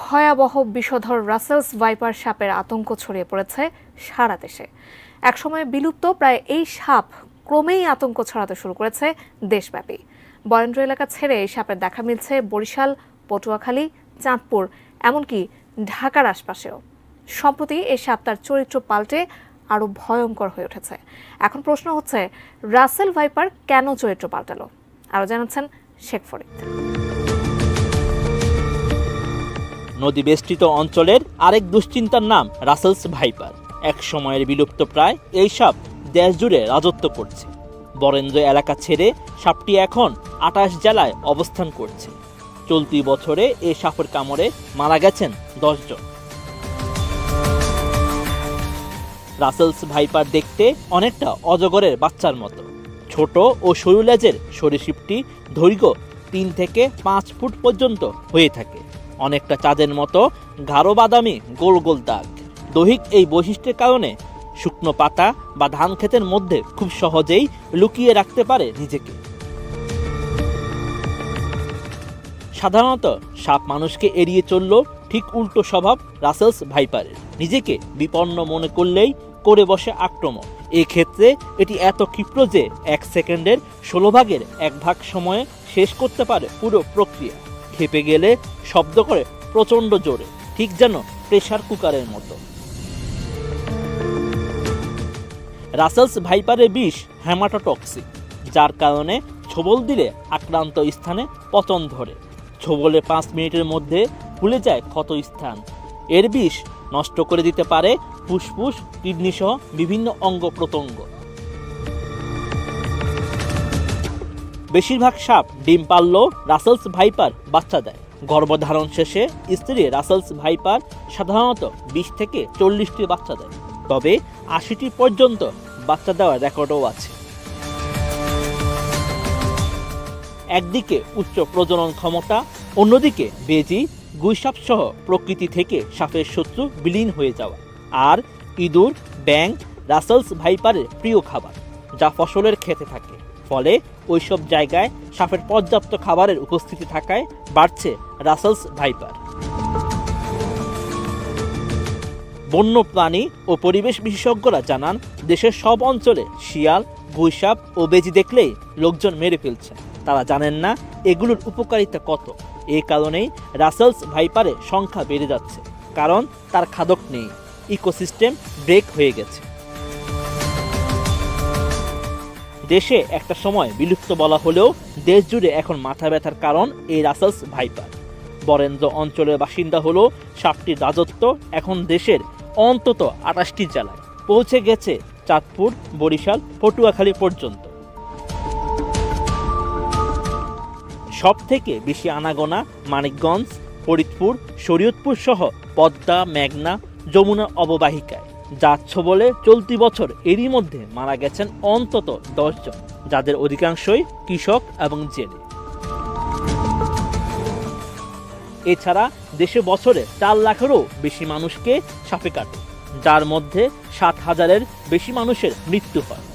ভয়াবহ বিষধর Russell's viper সাপের আতঙ্ক ছড়িয়ে পড়েছে সারা দেশে। একসময় বিলুপ্ত প্রায় এই সাপ ক্রমেই আতঙ্ক ছড়াতে শুরু করেছে দেশব্যাপী। বরেন্দ্র এলাকা ছেড়ে এই সাপের দেখা মিলছে বরিশাল, পটুয়াখালী, চাঁদপুর, এমনকি ঢাকার আশপাশেও। সম্প্রতি এই সাপ তার চরিত্র পাল্টে আরও ভয়ঙ্কর হয়ে উঠেছে। এখন প্রশ্ন হচ্ছে, রাসেল ভাইপার কেন চরিত্র পাল্টালো? আরও জানাচ্ছেন শেখ ফরিদ। নদী বেষ্টিত অঞ্চলের আরেক দুশ্চিন্তার নাম রাসেলস ভাইপার। এক সময়ের বিলুপ্ত প্রায় এই সাপ দেশ জুড়ে রাজত্ব করছে। বরেন্দ্র এলাকা ছেড়ে সাপটি এখন আটাশ জেলায় অবস্থান করছে। চলতি বছরে এই সাপের কামড়ে মারা গেছেন দশজন রাসেলস ভাইপার দেখতে অনেকটা অজগরের বাচ্চার মতো। ছোট ও সরু লেজের দৈর্ঘ্য তিন থেকে পাঁচ ফুট পর্যন্ত হয়ে থাকে। অনেকটা চাঁদের মতো গাঢ় বাদামি গোল গোল দাগ। দৈহিক এই বৈশিষ্ট্যের কারণে শুকনো পাতা বা ধান ক্ষেতের মধ্যে খুব সহজেই লুকিয়ে রাখতে পারে নিজেকে। সাধারণত সাপ মানুষকে এড়িয়ে চলল ঠিক উল্টো স্বভাব রাসেলস ভাইপারের। নিজেকে বিপন্ন মনে করলেই করে বসে আক্রমণ। এক্ষেত্রে এটি এত ক্ষিপ্র যে এক সেকেন্ডের ষোলো ভাগের এক ভাগ সময়ে শেষ করতে পারে পুরো প্রক্রিয়া। খেপে গেলে শব্দ করে প্রচণ্ড জোরে, ঠিক যেন প্রেশার কুকারের মতো। রাসেলস ভাইপারের বিষ হ্যামাটোটক্সিক যার কারণে ছোবল দিলে আক্রান্ত স্থানে পতন ধরে। ছোবলে পাঁচ মিনিটের মধ্যে ফুলে যায় ক্ষত স্থান। এর বিষ নষ্ট করে দিতে পারে ফুসফুস, কিডনি সহ বিভিন্ন অঙ্গ প্রত্যঙ্গ। বেশিরভাগ সাপ ডিম পারলেও রাসেলস ভাইপার বাচ্চা দেয়। গর্ভধারণ শেষে স্ত্রী রাসেলস ভাইপার সাধারণত বিশ থেকে চল্লিশটি বাচ্চা দেয়। তবে আশিটি পর্যন্ত বাচ্চা দেওয়ার রেকর্ডও আছে। একদিকে উচ্চ প্রজনন ক্ষমতা, অন্যদিকে বেজি গুইসাপ সহ প্রকৃতি থেকে সাপের শত্রু বিলীন হয়ে যাওয়া। আর ইঁদুর ব্যাং রাসেলস ভাইপারের প্রিয় খাবার, যা ফসলের খেতে থাকে। ফলে ওইসব জায়গায় সাপের পর্যাপ্ত খাবারের উপস্থিতি থাকায় বাড়ছে রাসেলস ভাইপার। বন্য প্রাণী ও পরিবেশ বিশেষজ্ঞরা জানান, দেশের সব অঞ্চলে শিয়াল গুইসাপ ও বেজি দেখলেই লোকজন মেরে ফেলছে। তারা জানেন না এগুলোর উপকারিতা কত। এই কারণেই রাসেলস ভাইপারের সংখ্যা বেড়ে যাচ্ছে, কারণ তার খাদক নেই। ইকোসিস্টেম ব্রেক হয়ে গেছে। দেশে একটা সময় বিলুপ্ত বলা হলেও দেশ জুড়ে এখন মাথা ব্যথার কারণ এই রাসেলস ভাইপার। বরেন্দ্র অঞ্চলের বাসিন্দা হলো, সাতটি রাজত্ব এখন দেশের অন্তত আটাশটি জেলায়। পৌঁছে গেছে চাঁদপুর, বরিশাল, পটুয়াখালী পর্যন্ত। সব থেকে বেশি আনাগোনা মানিকগঞ্জ, ফরিদপুর, শরীয়তপুর সহ পদ্মা, মেঘনা, যমুনা অববাহিকায়। যাচ্ছ বলে চলতি বছর এরই মধ্যে মারা গেছেন অন্তত দশজন, যাদের অধিকাংশই কৃষক এবং জেলে। এছাড়া দেশে বছরে চার লাখেরও বেশি মানুষকে সাপে কাটে, যার মধ্যে সাত হাজারের বেশি মানুষের মৃত্যু হয়।